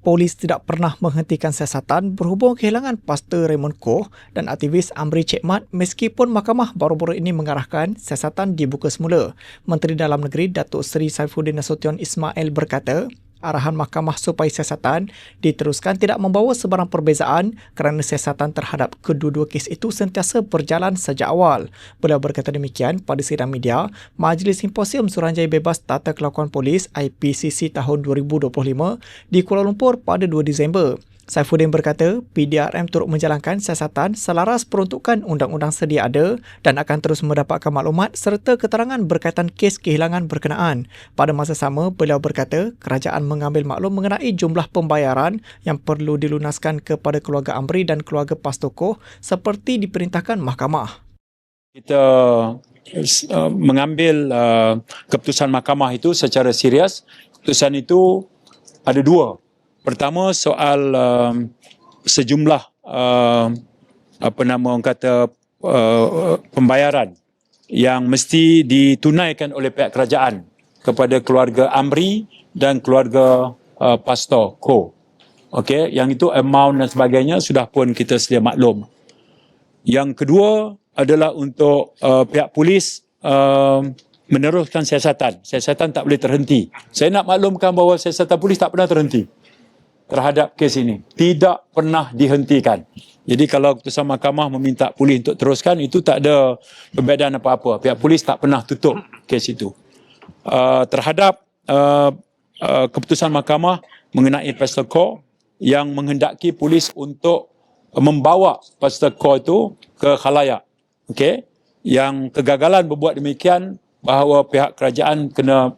polis tidak pernah menghentikan siasatan berhubung kehilangan Pastor Raymond Koh dan aktivis Amri Cekmat meskipun mahkamah baru-baru ini mengarahkan siasatan dibuka semula. Menteri Dalam Negeri Datuk Seri Saifuddin Nasution Ismail berkata, arahan mahkamah supaya siasatan diteruskan tidak membawa sebarang perbezaan kerana siasatan terhadap kedua-dua kes itu sentiasa berjalan sejak awal. Beliau berkata demikian pada sidang media Majlis Simposium Suranjaya Bebas Tata Kelakuan Polis IPCC tahun 2025 di Kuala Lumpur pada 2 Disember. Saifuddin berkata, PDRM turut menjalankan siasatan selaras peruntukan undang-undang sedia ada dan akan terus mendapatkan maklumat serta keterangan berkaitan kes kehilangan berkenaan. Pada masa sama, beliau berkata, kerajaan mengambil maklum mengenai jumlah pembayaran yang perlu dilunaskan kepada keluarga Amri dan keluarga Pastoko seperti diperintahkan mahkamah. Kita uh, mengambil uh, keputusan mahkamah itu secara serius. Keputusan itu ada dua. Pertama soal uh, sejumlah uh, apa nama orang kata uh, pembayaran yang mesti ditunaikan oleh pihak kerajaan kepada keluarga Amri dan keluarga uh, Pastor Ko. Okey, yang itu amount dan sebagainya sudah pun kita sedia maklum. Yang kedua adalah untuk uh, pihak polis uh, meneruskan siasatan. Siasatan tak boleh terhenti. Saya nak maklumkan bahawa siasatan polis tak pernah terhenti terhadap kes ini tidak pernah dihentikan. Jadi kalau keputusan mahkamah meminta polis untuk teruskan itu tak ada perbezaan apa-apa. Pihak polis tak pernah tutup kes itu. Uh, terhadap uh, uh, keputusan mahkamah mengenai Pastor Core yang menghendaki polis untuk membawa Pastor Core itu ke khalayak. Okay? Yang kegagalan berbuat demikian bahawa pihak kerajaan kena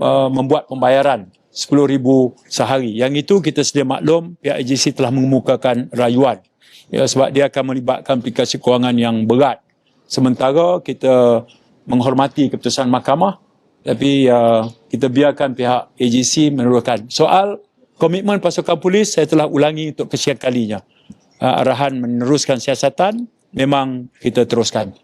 uh, membuat pembayaran RM10,000 sehari. Yang itu kita sedia maklum pihak agensi telah mengemukakan rayuan. Ya, sebab dia akan melibatkan aplikasi kewangan yang berat. Sementara kita menghormati keputusan mahkamah tapi uh, kita biarkan pihak agensi meneruskan. Soal komitmen pasukan polis saya telah ulangi untuk kesekian kalinya. Uh, arahan meneruskan siasatan memang kita teruskan.